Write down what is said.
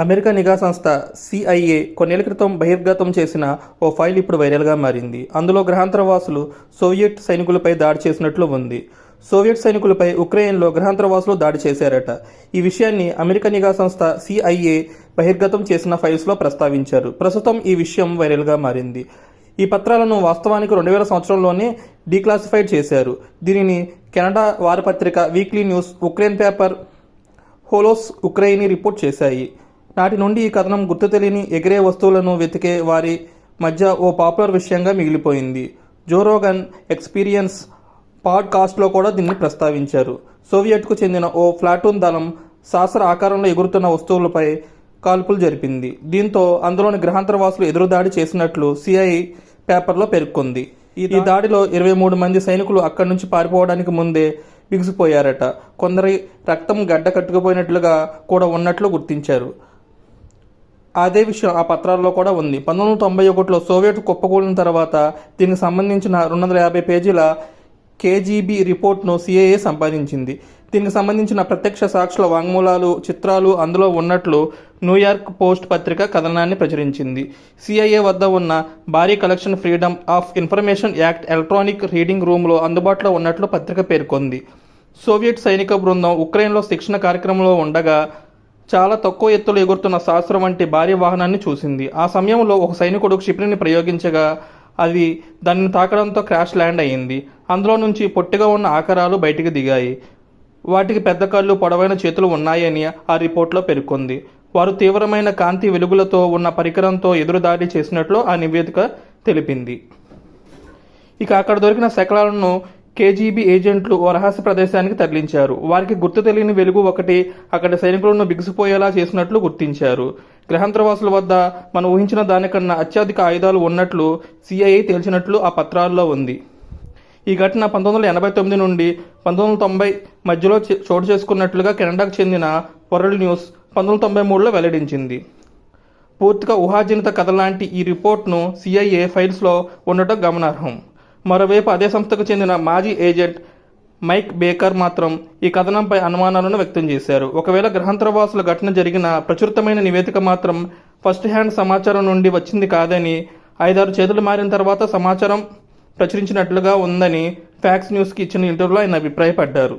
America నిఘా సంస్థ CIA కొన్నేళ్ళ క్రితం బహిర్గతం చేసిన ఓ ఫైల్ ఇప్పుడు వైరల్గా మారింది. అందులో గ్రహాంతరవాసులు సోవియట్ సైనికులపై దాడి చేసినట్లు ఉంది. సోవియట్ సైనికులపై ఉక్రెయిన్లో గ్రహాంతరవాసులు దాడి చేశారట. ఈ విషయాన్ని అమెరికా నిఘా సంస్థ సిఐఏ బహిర్గతం చేసిన ఫైల్స్లో ప్రస్తావించారు. ప్రస్తుతం ఈ విషయం వైరల్గా మారింది. ఈ పత్రాలను వాస్తవానికి రెండు వేల సంవత్సరంలోనే డీక్లాసిఫైడ్ చేశారు. దీనిని Canada వారపత్రిక weekly news Ukraine paper Holos Ukrainy report చేశాయి. నాటి నుండి ఈ కథనం గుర్తు తెలియని ఎగిరే వస్తువులను వెతికే వారి మధ్య ఓ పాపులర్ విషయంగా మిగిలిపోయింది. జోరోగన్ ఎక్స్పీరియన్స్ పాడ్కాస్ట్లో కూడా దీన్ని ప్రస్తావించారు. సోవియట్కు చెందిన ఓ ఫ్లాటూన్ దళం శాస్త్ర ఆకారంలో ఎగురుతున్న వస్తువులపై కాల్పులు జరిపింది. దీంతో అందులోని గ్రహాంతరవాసులు ఎదురుదాడి చేసినట్లు సిఐ పేపర్లో పేర్కొంది. ఈ దాడిలో ఇరవై మూడు మంది సైనికులు అక్కడి నుంచి పారిపోవడానికి ముందే బిగుసిపోయారట. కొందరి రక్తం గడ్డ కట్టుకుపోయినట్లుగా కూడా ఉన్నట్లు గుర్తించారు. అదే విషయం ఆ పత్రాల్లో కూడా ఉంది. పంతొమ్మిది వందల తొంభై ఒకటిలో సోవియట్ కుప్పకూలిన తర్వాత దీనికి సంబంధించిన రెండు వందల యాభై పేజీల కేజీబీ రిపోర్ట్ను సిఐఏ సంపాదించింది. దీనికి సంబంధించిన ప్రత్యక్ష సాక్షుల వాంగ్మూలాలు చిత్రాలు అందులో ఉన్నట్లు న్యూయార్క్ పోస్ట్ పత్రిక కథనాన్ని ప్రచురించింది. సిఐఏ వద్ద ఉన్న భారీ collection freedom of information act electronic reading రూమ్లో అందుబాటులో ఉన్నట్లు పత్రిక పేర్కొంది. సోవియట్ సైనిక బృందం ఉక్రెయిన్లో శిక్షణ కార్యక్రమంలో ఉండగా చాలా తక్కువ ఎత్తులో ఎగురుతున్న శాస్త్రం వంటి భారీ వాహనాన్ని చూసింది. ఆ సమయంలో ఒక సైనికుడు క్షిపణిని ప్రయోగించగా అది దానిని తాకడంతో క్రాష్ ల్యాండ్ అయింది అందులో నుంచి పొట్టిగా ఉన్న ఆకారాలు బయటికి దిగాయి. వాటికి పెద్ద కళ్ళు పొడవైన చేతులు ఉన్నాయని ఆ రిపోర్ట్లో పేర్కొంది. వారు తీవ్రమైన కాంతి వెలుగులతో ఉన్న పరికరంతో ఎదురుదాడి చేసినట్లు ఆ నివేదిక తెలిపింది. ఇక అక్కడ దొరికిన శకలాలను కేజీబీ ఏజెంట్లు ఓ రహస్య ప్రదేశానికి తరలించారు. వారికి గుర్తు తెలియని వెలుగు ఒకటి అక్కడ సైనికులను బిగుసిపోయేలా చేసినట్లు గుర్తించారు. గ్రహాంతరవాసుల వద్ద మనం ఊహించిన దానికన్నా అత్యధిక ఆయుధాలు ఉన్నట్లు సిఐఏ తేల్చినట్లు ఆ పత్రాల్లో ఉంది. ఈ ఘటన పంతొమ్మిది వందల ఎనభై తొమ్మిది నుండి పంతొమ్మిది వందల తొంభై మధ్యలో చోటు చేసుకున్నట్లుగా కెనడాకు చెందిన వరల్డ్ న్యూస్ పంతొమ్మిది వందల తొంభై మూడులో వెల్లడించింది. పూర్తిగా ఊహాజనిత కథ లాంటి ఈ రిపోర్ట్ను సిఐఏ ఫైల్స్లో ఉండటం గమనార్హం. మరోవైపు అదే సంస్థకు చెందిన మాజీ ఏజెంట్ మైక్ బేకర్ మాత్రం ఈ కథనంపై అనుమానాలను వ్యక్తం చేశారు. ఒకవేళ గ్రహాంతరవాసుల ఘటన జరిగిన ప్రచురితమైన నివేదిక మాత్రం ఫస్ట్ హ్యాండ్ సమాచారం నుండి వచ్చింది కాదని ఐదారు చేతులు మారిన తర్వాత సమాచారం ప్రచురించినట్లుగా ఉందని ఫ్యాక్స్ న్యూస్కి ఇచ్చిన ఇంటర్వ్యూలో ఆయన అభిప్రాయపడ్డారు.